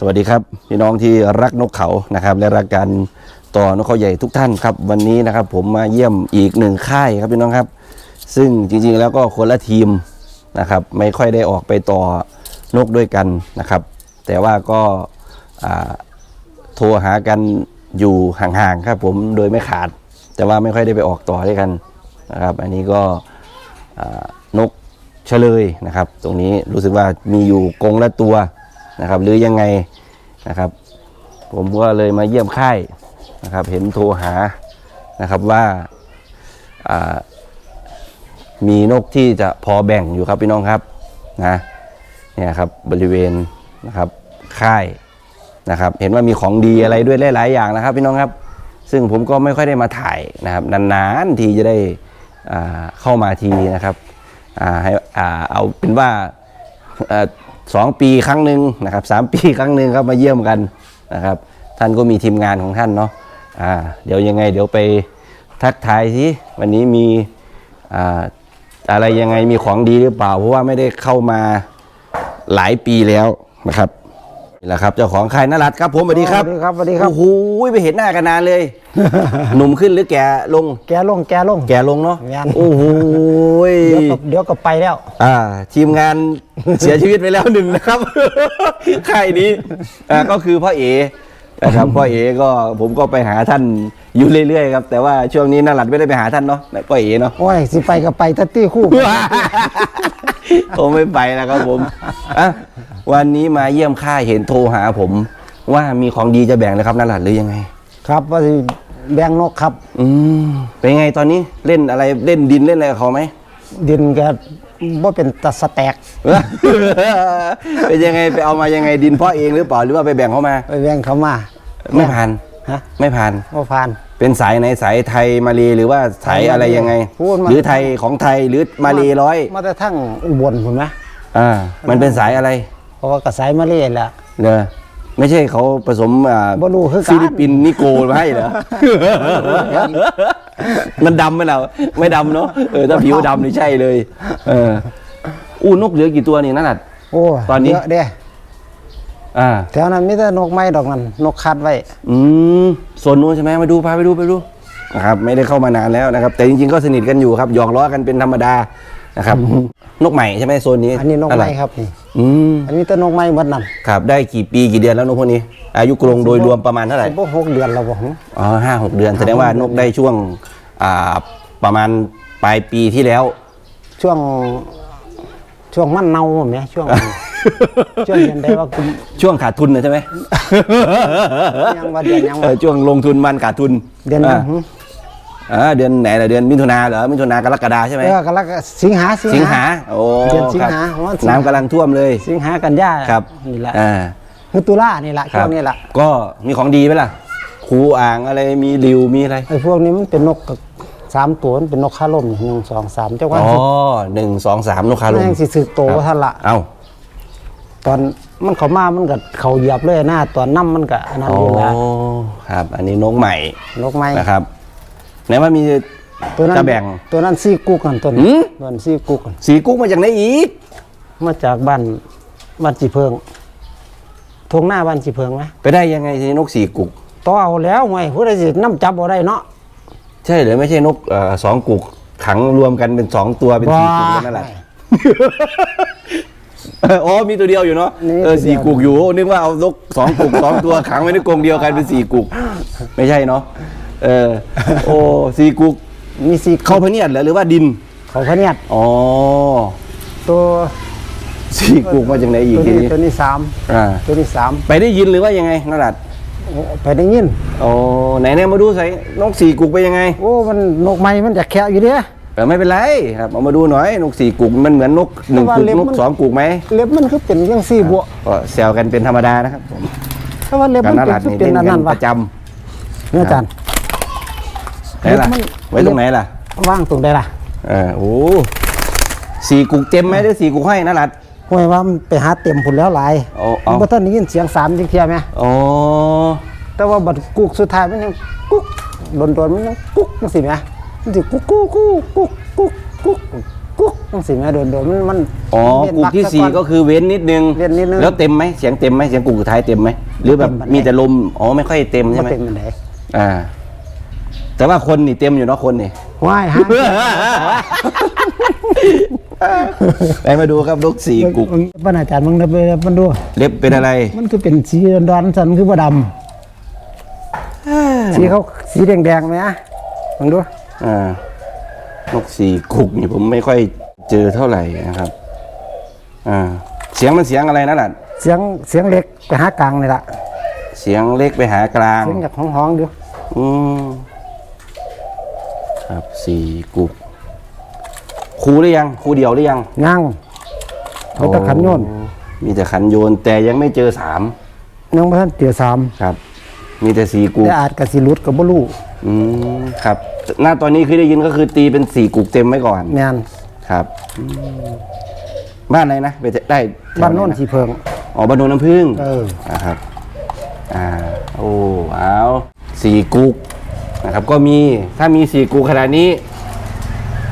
สวัสดีครับพี่น้องที่รักนกเขานะครับและรักการต่อนกเขาใหญ่ทุกท่านครับ วันนี้นะครับ ผมมาเยี่ยมอีกหนึ่งค่ายครับพี่น้องครับ ซึ่งจริงๆแล้วก็คนละทีมนะครับ ไม่ค่อยได้ออกไปต่อนกด้วยกันนะครับ แต่ว่าก็โทรหากันอยู่ห่างๆครับผมโดยไม่ขาด แต่ว่าไม่ค่อยได้ไปออกต่อด้วยกันนะครับ อันนี้ก็นกเฉลยนะครับ ตรงนี้รู้สึกว่ามีอยู่กงละตัว นะครับ หรือยังไงนะครับ ผมก็เลยมาเยี่ยมค่ายนะครับ เห็นโทรหานะครับว่ามีนกที่จะพอแบ่งอยู่ครับพี่น้องครับนะเนี่ยครับบริเวณนะครับค่ายนะครับ เห็นว่ามีของดีอะไรด้วยหลายๆอย่างนะครับ พี่น้องครับ ซึ่งผมก็ไม่ค่อยได้มาถ่ายนะครับนานๆทีจะได้เข้ามาทีนะครับให้เอาเป็นว่า สองปีครั้งหนึ่งนะครับสามปีครั้งหนึ่งครับมาเยี่ยมกันนะครับท่านก็มีทีมงานของท่านเนาะอ่าเดี๋ยวยังไงเดี๋ยวไปทักทายสิวันนี้มีอ่าอะไรยังไงมีของดีหรือเปล่า เพราะว่าไม่ได้เข้ามาหลายปีแล้วนะครับ นี่แหละครับเจ้าของค่ายนรัตน์ครับผมสวัสดีครับสวัสดีครับสวัสดีครับ โอ้โหไปเห็นหน้ากันนานเลย หนุ่มขึ้นหรือแก่ลง แกลงแกลง แก่ลงเนาะงานโอ้โหเดี๋ยวก็เดี๋ยวก็ไปแล้ว อ่า ทีมงานเสียชีวิตไปแล้วหนึ่งนะครับ ค่ายนี้อ่าก็คือพ่อเอ นะครับพ่อเอก็ผมก็ไปหาท่านอยู่เรื่อยๆครับแต่ว่าช่วงนี้น่าหลัดไม่ได้ไปหาท่านเนาะพ่อเอเนาะโอ้ยสิไปก็ไปตัตตี้คู่ผมไม่ไปแล้วครับผมอะวันนี้มาเยี่ยมค่ายเห็นโทรหาผม ว่ามีของดีจะแบ่งนะครับน่าหลัดหรือยังไง ครับว่าสิแบงนกครับ อืมเป็นไงตอนนี้เล่นอะไรเล่นดินเล่นอะไรกับเขาไหมดินแกว่าเป็นตะสแตก เป็นยังไงไปเอามายังไงดินเพ่อเองหรือเปล่าหรือว่าไปแบ่งเขามา ไปแบงเขามา ไม่ผ่านฮะไม่ผ่าน ว่าผ่าน เป็นสายไหนสายไทยมาเลหรือว่าสายอะไรยังไง พูดมา หรือไทยของไทยหรือมาเลร้อยมาแต่ทั้งอุบลผมนะอ่ามันเป็นสายอะไรเพราะว่ากระสายมาเล่นแหละเนอะไม่ใช่เขาผสมอ่าบ่รู้คือกันฟิลิปปินส์นิโกมาให้เหรอ มันดำไหมเราไม่ดำเนาะเออถ้าผิวดำนี่ใช่เลย เอออู้นกเหลือกี่ตัวนี่นั่นน่ะโอ้ตอนนี้ เยอะเด้ อ่าแถวนั้นมีแต่นกไม้ดอกนั้นนกคัดไว้ อืมโซนนู้นใช่ไหมมาดูพาไปดูไปดูนะครับไม่ได้เข้ามานานแล้วนะครับ แต่จริงๆก็สนิทกันอยู่ครับหยอกล้อกันเป็นธรรมดานะครับนกใหม่ใช่ไหมโซนนี้อันนี้นกะรไม้ครับนี่อืมอันนี้แต่นกไม้หมดนั่นครับได้กี่ปีกี่เดือนแล้วนกพวกนี้ อายุกรงโดยรวมประมาณเท่าไหร่สิบหกเดือนแล้วบ่หึอ๋อห้าหกเดือนแสดงว่านกได้ช่วงอ่าประมาณปลายปีที่แล้ว ช่วงช่วงมันเน่าผมเนี่ยช่วง ช่วงเดือนได้ว่าคุณช่วงขาดทุนนะใช่ไหมยังว่าเดือนยังว่าเออช่วงลงทุนมันขาดทุนเดือนยังหึอ่าเดือนไหนล่ะเดือนมิถุนาเหรอมิถุนากรกฎาใช่ไหม เออกรกฎาสิงหา สิงหา โอ้เดือนสิงหาครับวันสิงหา น้ำกำลังท่วมเลย สิงหากันยาครับนี่แหละอ่าคือตุลานี่แหละคช่รัวบงนี้แหละก็มีของดีไหมล่ะคูอ่างอะไร มีริว มีอะไร ไอ้พวกนี้มันเป็นนกสามตัวมันเป็นนกคาล่มนี่หนึ่งสองสามเจ้าว่าอ๋อสิหนึ่งสองสามลูกค้าลมันงยังสิสึกโตครับท่านละ เอ้า ตอนมันเขามามันก็เขาเหยียบเลยหน้าตอนน้ำมันก็อันนั้นอ๋ออยู่แล้วครับ อันนี้นกใหม่นกไม้นะครับไหนว่ามี ตัวนั้นจะแบ่งตัวนั้นซี่กุกกันตัวหืนี้ม ตัวนั้นซี่กุกกันสีกุ้งมาจากไหนอีกมาจากบ้านบ้านจีเพิงทงหน้าบ้านจีเพิงไหมไปได้ยังไงทีนกสีกุก ต่อเอาแล้วไงผู้ใดสิน้ำจับบ่ได้เนาะ ใช่หรือไม่ใช่นกเอ่อสองกุกขังรวมกันเป็นสองตัวเป็นสี่กุกนั่นแหละ อ๋อมีตัวเดียวอยู่เนาะนี่เออตัวเดียวสี่กุกอยู่นึกว่าเอานกสองกุกสองตัวขังไว้ในกรงเดียวกันเป็นสี่กุก ไม่ใช่เนาะเออโอ้สี่กุกมีสี่เข้าพะเนียดเหรอหรือว่าดินเขาพะเนียดอ๋อตัวสี่กุกมาจากไหนอีกตัวทีนี้นี้ตัวนี้สามอ่าตัวนี้สามไปได้ยินหรือว่ายังไงนรัดโอ้ไปได้ยินโอ้ไหนเนี่ยมาดูใส่นกสี่กุกไปยังไง โอ้มันนกไม้มันจะแคะอยู่เด้ แต่ไม่เป็นไรครับเอามาดูหน่อยนกสี่กุกมันเหมือนนกหนึ่งแต่ว่ากุกเล็บนกมันสองกุกไหมเล็บมันคือเป็นยังสี่บวก็แซวกันเป็นธรรมดานะครับผมถ้าว่าเล็บกับมันนเป็นรัดคือนี่เป็นเล่นอันกันั้นนปวะระจเนี่ยอาจารย์ำไหนล่ะเล็บมันไว้ตรงไหนล่ะ ว่างตรงใดล่ะเออโอ้สี่กุกเต็มไหมหรือสี่กุกให้นรัดห้วยว่ามันไปหาเต็มผุนแล้วหลายโอ้เอามันบ่ทันได้ยินเสียงสามจริงเทียไหมอ๋อแต่ว่าบัดกุกสุดท้ายมันยังกุ๊กโดนๆมันยังกุ๊กจังซี่แหม มันสิกุ๊กกุ๊กกุ๊กกุ๊กกุ๊กกุ๊กกุ๊กจังสิแม่โดนโดนมันมันอ๋อเว้นกุกวรรคที่สี่ก็คือเว้นนิดนึง เว้นนิดนึงแล้วเต็มไหมเสียงเต็มไหมเสียงกุกสุดท้ายเต็มไหมหรือแบบเต็มปานใด มีแต่ลมอ๋อไม่ค่อยเต็มใช่ไหมเต็มมันไดอ่า แต่ว่าคนนี่เต็มอยู่เนาะคนนี่ว้ายฮะไปมาดูครับนกสี่กุกบรรณาจารย์มึงนับไปมันดู เล็บเป็นอะไร มันคือเป็นสีดอนๆสันคือบ่ดำสีเขาสีแดงๆไหมอะมึงดู อ่านกสี่กุกนี่ผมไม่ค่อยเจอเท่าไหร่นะครับ อ่า เสียงมันเสียงอะไรนั่นน่ะเสียงเสียงเล็กไปหากลางนี่ล่ะเสียงเล็กไปหากลาง เสียงจากห้องๆดูอืมครับสี่กุกครูหรือยังครูเดียวหรือยังย่างเขาตะขันโยนโอ้มีแต่ขันโยน แต่ยังไม่เจอสามยังบ่ทันเตียสามครับ มีแต่สี่กุกแต่อาจกะสิหลุดก็บ่รู้อืมครับ หน้าตอนนี้คือได้ยินก็คือตีเป็นสี่กุกเต็มไว้ก่อน แม่นครับอืมบ้านไหนนะไปได้แถวหบ้านโน่นสีเพิง อ๋อบ้านโนนน้ำพึ่งเออ นะครับ อ่า โอ้เอาสี่กุกนะครับ ก็มีถ้ามีสี่กุกขนาดนี้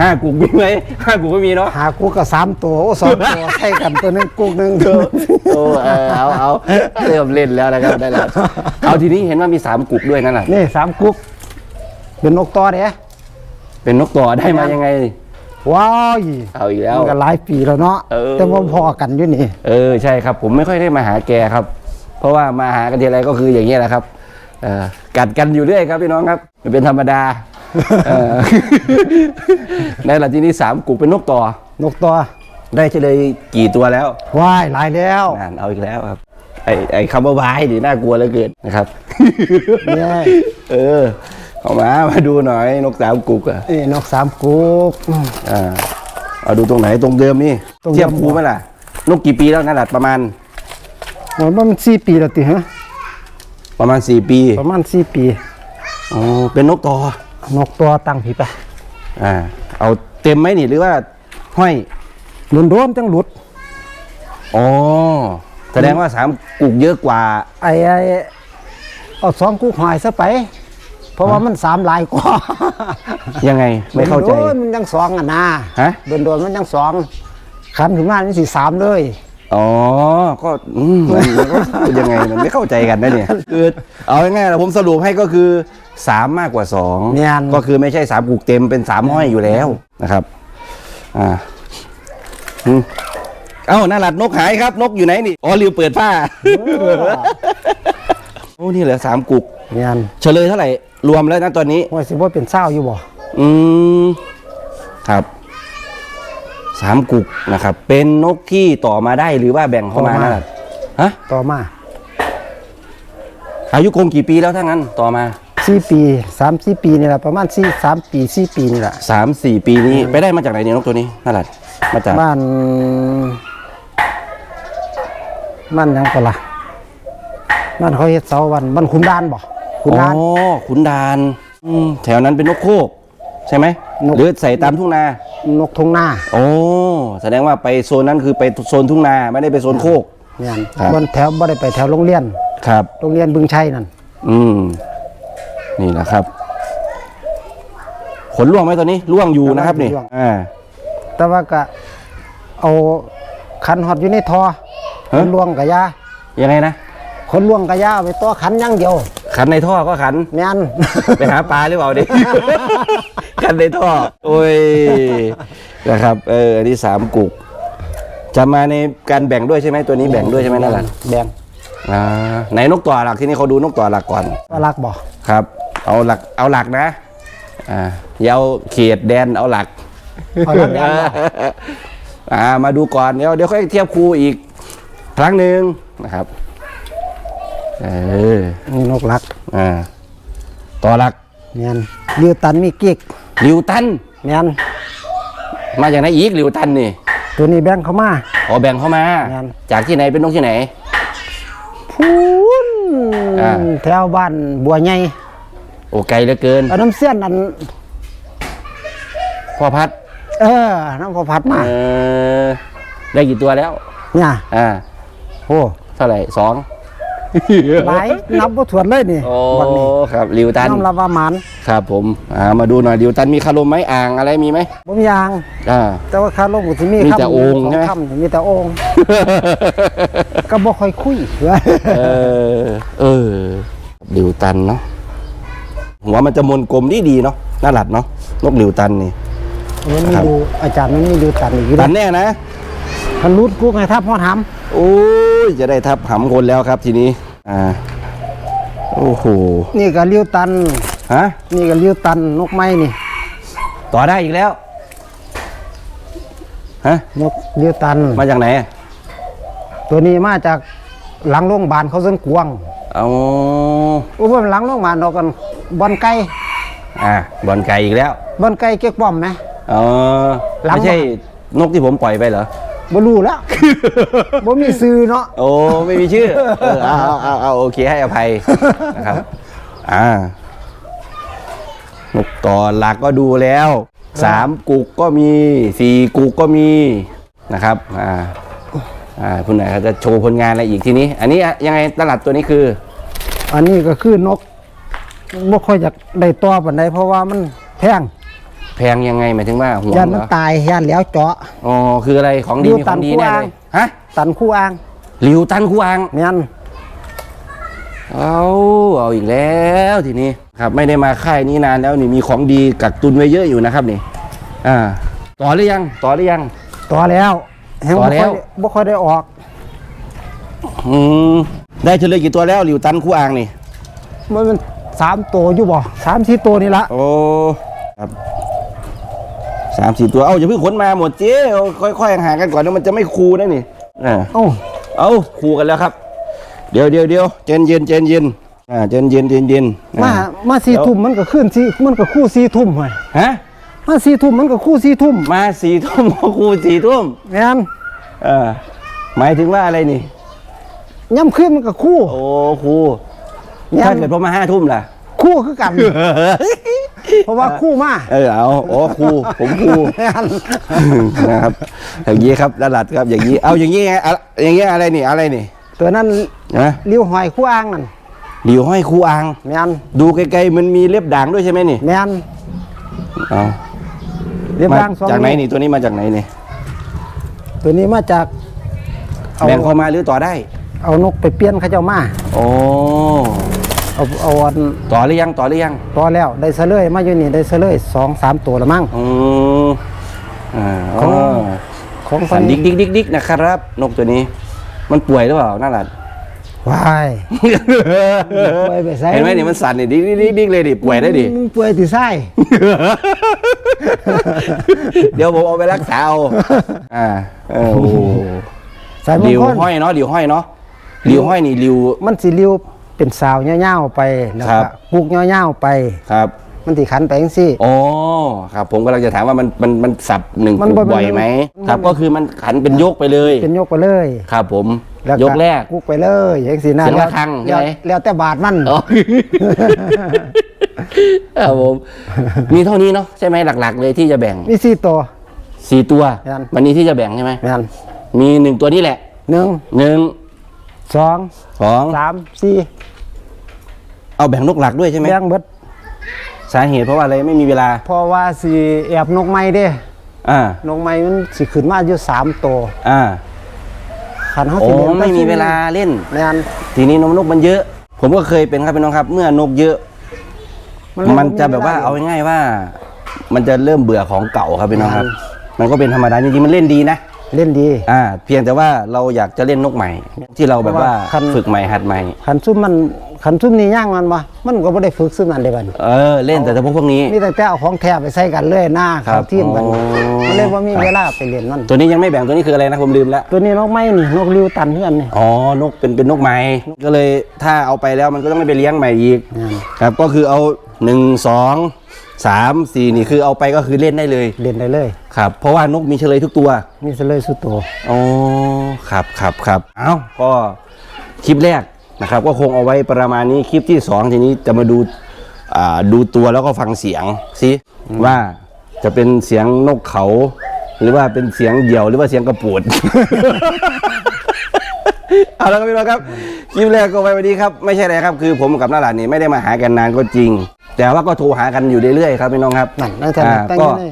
ห้ากุกมีไหมห้ากุกไม่มีเนาะ หากูก็สามตัวโอ้สองตัวใส่กันตัวหนึงกูหนึงโอ้เออเอาเอาเริ่มเล่นแล้วนะครับได้แล้วเอาทีนี้เห็นว่ามีสามกุกด้วยนั่นแหละนี่สามกุ๊ก เป็นนกต่อเด้เป็นนกต่อได้มายังไง ว้ายเอาอีกแล้วมันก็หลายปีแล้วเนาะเออ แต่ว่าพอกันอยู่นี่ เออใช่ครับ ผมไม่ค่อยได้มาหาแกครับ เพราะว่ามาหากันทีไรก็คืออย่างนี้ยแหละครับเอ่อกัดกันอยู่เรื่อยครับพี่น้องครับมันเป็นธรรมดาเออ ในหลังที่นี้สามกุกเป็นนกต่อ นกต่อได้เฉลยกี่ตัวแล้วว้ายหลายแล้วอ่านเอาอีกแล้วครับ ไอไอคำว่าวายดิน่ากลัวเหลือเกินนะครับ เนี่ยเออ เอามามาดูหน่อยนกสามกุกอะนี่นกสามกุ๊กอ่าเอาดูตรงไหนตรงเดิมนี่ตรงเดิม เทียบครูไหมล่ะ นกกี่ปีแล้วนั่นแหละประมาณมันมันสี่ปีแล้วติฮะประมาณสี่ปีประมาณสี่ปี อ๋อเป็นนกต่อนกตัวตั้งผีไปอ่าเอาเต็มไหมนี่หรือว่าห้อยโดนโดนๆจังหลุด อ๋อแสดงว่าสามกุกเยอะกว่า ไอ้ไอ้เอาสองกุ๊กหอยซะไปเพ ราะว่ามันสามหลายกว่ายังไงไม่เข้าใจโดนๆมันยังสองอะนะฮะโดนโดนๆมันยังสองขันถึงมานี่สี่สามเลยอ๋อ ก็อืมมันมันก็พูดยังไงมันไม่เข้าใจกันนะเนี่ยคือเอาง่ายๆนะผมสรุปให้ก็คือสามมากกว่าสองแม่นก็คือไม่ใช่สามกุกเต็มเป็นสามห้อยอยู่แล้วนะครับ อ่าอืมเอ้าน่าหลัดนกหายครับ นกอยู่ไหนนี่อ๋อลืมเปิดผ้าโอ้นี่เหลือสามกุกเนี่ยเฉลยเท่าไหร่ รวมแล้วนะตอนนี้ ว่าสิว่าเป็นเศร้าอยู่บ่อืมครับสามกุกนะครับ เป็นนกที่ต่อมาได้หรือว่าแบ่งเข้ามานั่นแหละฮะต่อมาอายุกงกี่ปีแล้วถ้างั้นต่อมาสี่ปีสามสี่ปีนี่แหละประมาณสี่สามปีสี่ปีนี่แหละสามสี่ปีนี้ไปได้มาจากไหนเนี่ยนกตัวนี้นั่นแหละมาจากบ้านบ้านหยังก็ล่ะบ้านเขาเฮ็ดเสาวันบ้านขุนดานบ่ ขุนอ๋อดานขุนดานอืมแถวนั้นเป็นนกโคกใช่ไหมนก หรือใส่ตามทุ่งนา นกทงหน้าโอ้แสดงว่าไปโซนนั้นคือไปโซนทุ่งนาไม่ได้ไปโซนโคก เนี่ยครับ บนแถวบ่ได้ไปแถวโรงเรียน ครับ โรงเรียนบึงชัยนั่นอืม นี่แหละครับ ขนล่วงไหมตอนนี้ล่วงอยู่นะครับนี่อ่า แต่ว่าก็เอาขันหอดอยู่ในทอฮะ คนล่วงกะยายังไงนะ คนล่วงกะยาเอาไปตัวขันอย่างเดียว ขันในท่อก็ขัน แม่น ไปหาปลาหรือเปล่าดิ ขันในท่อ โอ้ย นะครับ เออ อันนี้สามกุก จะมาในการแบ่งด้วยใช่ไหมตัวนี้แบ่งด้วยใช่ไหมนั่นแหละแบ่งอ่าไหนนกต่อหลักที่นี่เขาดูนกต่อหลักก่อน ว่ารักบ่ครับ เอาหลัก เอาหลักนะ อ่าอย่าเอาเขตแดนเอาหลัก เอารักแดนบ่อ่า มาดูก่อนเดี๋ยวเดี๋ยวค่อยเทียบครูอีกครั้งหนึ่งนะครับ เออ นี่นกรักอ่า ต่อหลักแม่นลิวตันมีกิ๊กลิวตัน แม่นมาจากไหนอีกลิวตันนี่ ตัวนี้แบ่งเข้ามาอ๋อแบ่งเข้ามา งั้น จากที่ไหนเป็นนกที่ไหน พูนอ่า แถวบ้านบัวใหญ่โอ้ไกลเหลือเกิน เอาน้ำเสี้ยนนั่นพ่อพัด เออ น้ำพอพัดมาเออ ได้กี่ตัวแล้ว เนี่ย อ่า โอ้เท่าไหร่สอง หลายนับบ่ถ้วนเลยนี่โอ้บักนี้ครับลิวตันน้องรับว่าหมานครับผมอ่ามาดูหน่อยลิวตันมีคารมไหมอ่างอะไรมีไหมบ่มียาง อ่า แต่ว่าคาลงก็สิมีมีแต่คำโอ่งสใช่ไหม คำมีแต่โอ่งก็บ่ค่อยคุยเออเออลิวตันเนาะหัวมันจะมนกลมดีดีๆเนาะน่าหลัดเนาะนกลิวตันนี่มันมีอยู่อาจารย์มันมีอยู่ตันอีกตันะนแน่นะคันรูดกูไงทับฮอดหำโอ้ ยจะได้ทับหำคนแล้วครับทีนี้ อ่า โอ้โห นี่ก็เลี้ยวตัน ฮะ นี่ก็เลี้ยวตันนกไม้นี่ ต่อได้อีกแล้ว ฮะ นกเลี้ยวตัน มาจากไหนอะตัวนี้มาจากหลังโรงพยาบาลเขาเส้นกวางเอาอุ้ยหลังโรงพยาบาลดอกกันบอลไก่อ่าบอลไก่อีกแล้ว บอลไก่เก๊กป้อมไหมเออหลังไม่ใช่นกที่ผมปล่อยไปเหรอ บ่รู้แล้ว บ่มีซื้อเนาะ โอ้ไม่มีชื่อเออเอาเอาเอาเอาโอเคให้อภัยนะครับอ่านกต่อหลักก็ดูแล้วสามกุกก็มีสี่กุกก็มีนะครับอ่าอ่าคุณไหนเขาจะโชว์ผลงานอะไรอีกทีนี้ อันนี้อะยังไงตลัดตัวนี้คือ อันนี้ก็คือนกบ่ค่อยอยากได้ตัวปานใดเพราะว่ามันแพง แพงยังไงหมายถึงว่าห่วงยันเหรมันอตายยันแล้วเจาะ อ๋อคืออะไรของดีดูมีของดีตันคู่แน่อ่างเลยฮะตันคู่อ่างหลิวตันคูอัง แม่นเอาเอาอีกแล้วทีนี้ครับไม่ได้มาค่ายนี้นานแล้วนี่มีของดีกักตุนไว้เยอะอยู่นะครับนี่ อ่า ต่อหรือยัง ต่อหรือยัง ต่อแล้วแฮงต่อแล้วบ่ค่อยได้ออกอืมได้เฉลยกี่ตัวแล้วหลิวตันคู่อ่างนี่ มันมันสามตัวอยู่บ่สามสี่ตัวนี่ละโอ้ครับ สามสี่ตัว เอาอย่าเพิ่งขนมาหมดเจ๊เอาค่อยๆห่างๆกันก่อนนะมันจะไม่คูนะนี่อ่าเอ้าเอาคูกันแล้วครับ เดี๋ยวเดี๋ยวเดี๋ยวเจนเย็นเจนเย็นอ่าเจนเย็นเจนเย็นมาอ่มาสี่เดี๋ยวทุ่มมันก็ขึ้นสี่มันก็คู่สี่ทุ่มเฮ้ยฮะมาสี่ทุ่มมันก็คู่สี่ทุ่มมาสี่ทุ่มคูสี่ทุ่มแม่นเออหมายถึงว่าอะไรนี่ย่ำขึ้นมันก็คู่ โอ้ครูเนี่ยถ้าเกิดพอมาห้าทุ่มล่ะ คู่คือกัน เพราะว่าคู่มาเออเอาโอ้ครูผมครูแม่นนะครับอย่างนี้ครับระดับครับอย่างนี้เอาอย่างนี้ไงอะอย่างนี้อะไรนี่อะไรนี่ตัวนั้นนะเลี้ยวหอยคู่อ่างนั่นหลิวห้อยครูอังแม่นดูไกลๆมันมีเล็บด่างด้วยใช่ไหมนี่แม่นเอาเรียบมาร่างสองจากไหนวนี่ตัวนี้มาจากไหนนี่ตัวนี้มาจากเอาแบ่งเข้ามาหรือต่อได้ เอานกไปเปลี่ยนเขาเจ้ามาโอ้ เอาเอาอันต่อหรือยังต่อหรือยังต่อแล้วได้เสลยมาอยู่นี่ได้เสลยสองสามตัวละมั้งอืมอ่าของอ๋อของสันดิกดิกดิกดิกนะครับ นกตัวนี้ มันป่วยหรือเปล่าน่ารัดวายป่วยไปไสเห็นไหมนี่มันสั่นนี่ดิกดิกดิกดิกเลยดิป่วยได้ดิมันป่วยติไส้เดี๋ยวผมเอาไปรักษาเอาอ่าเออโอ้โหสายมหงลิวคลห้อยเนาะหลิวห้อยเนาะหลิวห้อยนี่หลิวมันสิเลี้ยว เป็นสาวเงี้ยวๆไปแล้วครัก็บ ปลูกเงี้ยวๆไป ครับมันสิขันไปจังซี่ อ๋อครับ ผมกำลังจะถามว่ามันมันมันสับหนึ่งมันบ่บ่อยไหมมัน ครับ ก็คือมันขันเป็นยกไปเลยเป็นยกไปเลยครับผมแล้วยกแรกกุกไปเลยอย่างสินะเสียงแล้วระฆังใช่แล้วไหม แล้วแต่บาทมัน อ๋อ ครับผม มีเท่านี้เนาะใช่ไหมหลัก ๆ เลยที่จะแบ่งมีสี่ตัว สี่ตัวครับวันนี้ที่จะแบ่งใช่ไหมแม่นมีหนึ่งตัวนี้แหละหนึ่งหนึ่งสองสองสามสี่ เอาแบ่งนกหลักด้วยใช่ไหมแบ่งเบิดสาเหตุเพราะว่าอะไรไม่มีเวลา เพราะว่าสิแอบนกไม้เด้อ่านกไม้มันสิขึ้นมาอยู่สามตัวอ่าขันเขาโอ้สิเล่นไม่มีเวลาเล่นแม่นทีนี้นกนกมันเยอะ ผมก็เคยเป็นครับพี่น้องครับ เมื่อนกเยอะเลยมันจะแบบว่าเอาง่ายๆว่า มันจะเริ่มเบื่อของเก่าครับพี่น้องครับ มันก็เป็นธรรมดาจริงๆมันเล่นดีนะเล่นดี อ่า เพียงแต่ว่าเราอยากจะเล่นนกใหม่ ที่เราแบบว่าคันฝึกใหม่หัดใหม่ขันซุ่มมัน ขันซุ่มนี่ย่างมันบ่มันก็บ่ได้ฝึกซุ่มนั่นเด้บัดนี้เออเล่นแต่เฉพาะพวกนี้ มีแต่แต่เอาของแท้ไปใส่กันเลยหน้าครัเขาบทีมกันอ๋อมันเลยว่ามีเวลาไปเรียนมันตัวนี้ยังไม่แบ่งตัวนี้คืออะไรนะผมลืมแล้ว ตัวนี้นกไม้นี่นกริวตันเพื่อนนี่อ๋อนกเป็นเป็นนกไม้ก็เลยถ้าเอาไปแล้วมันก็ต้องไม่ไปเลี้ยงใหม่อีกอืมครับก็คือเอาหนึ่งสองสามสี่นี่คือเอาไปก็คือเล่นได้เลยเรียนได้เลยครับเพราะว่านกมีเฉลยทุกตัว มีเสลยสุดโตอ๋อครับครับครับเอ้าก็คลิปแรก นะครับก็คงเอาไว้ประมาณนี้คลิปที่สองทีนี้จะมาดูอ่าดูตัวแล้วก็ฟังเสียงสิว่าจะเป็นเสียงนกเขา หรือว่าเป็นเสียงเหยี่ยวหรือว่าเสียงกระปูดเอาละครับพี่น้องครับคลิปแรกก็ไปวันนี้ครับไม่ใช่อะไรครับคือผมกับน้าหลานนี่ไม่ได้มาหากันนานก็จริง แต่ว่าก็โทรหากันอยู่เรื่อยๆครับพี่น้องครับนั่นนั่นแต่อ่าตั้งอก็ยู่ใน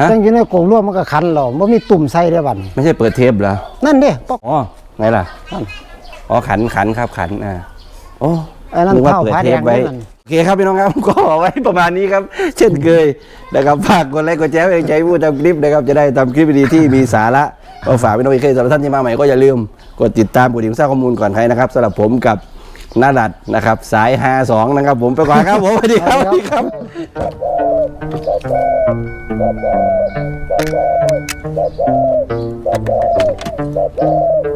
ฮะตั้งอยู่ในกรงร่วมมันก็คันหรอมันมีตุ่มใส่ได้บัดนี้ไม่ใช่เปิดเทปเหรอนั่นเด้ปอกอ๋อไหนล่ะนั่น อ๋อขันขันครับขันอ่าโอ้ไอ้นั่นนึกว่าเผาเปิดผ้าเทแดปงไว้นั่นโอเคครับพี่น้องครับก็เอาไว้ประมาณนี้ครับ เช่นเคยนะครับฝากกดไลค์กดแชร์เป็นใจพูดทำคลิปนะครับจะได้ทำคลิปดีๆที่มีสาระก็ฝากพี่น้องอีกเคยสำหรับท่านที่มาใหม่ก็อย่าลืมกดติดตามกดดิ่งสร้างข้อมูลก่อนใครนะครับสำหรับผมกับนาดัดนะครับ สายฮาสองนะครับ ผมไปก่อนครับผมสวัสดีครับสวัสดีครับ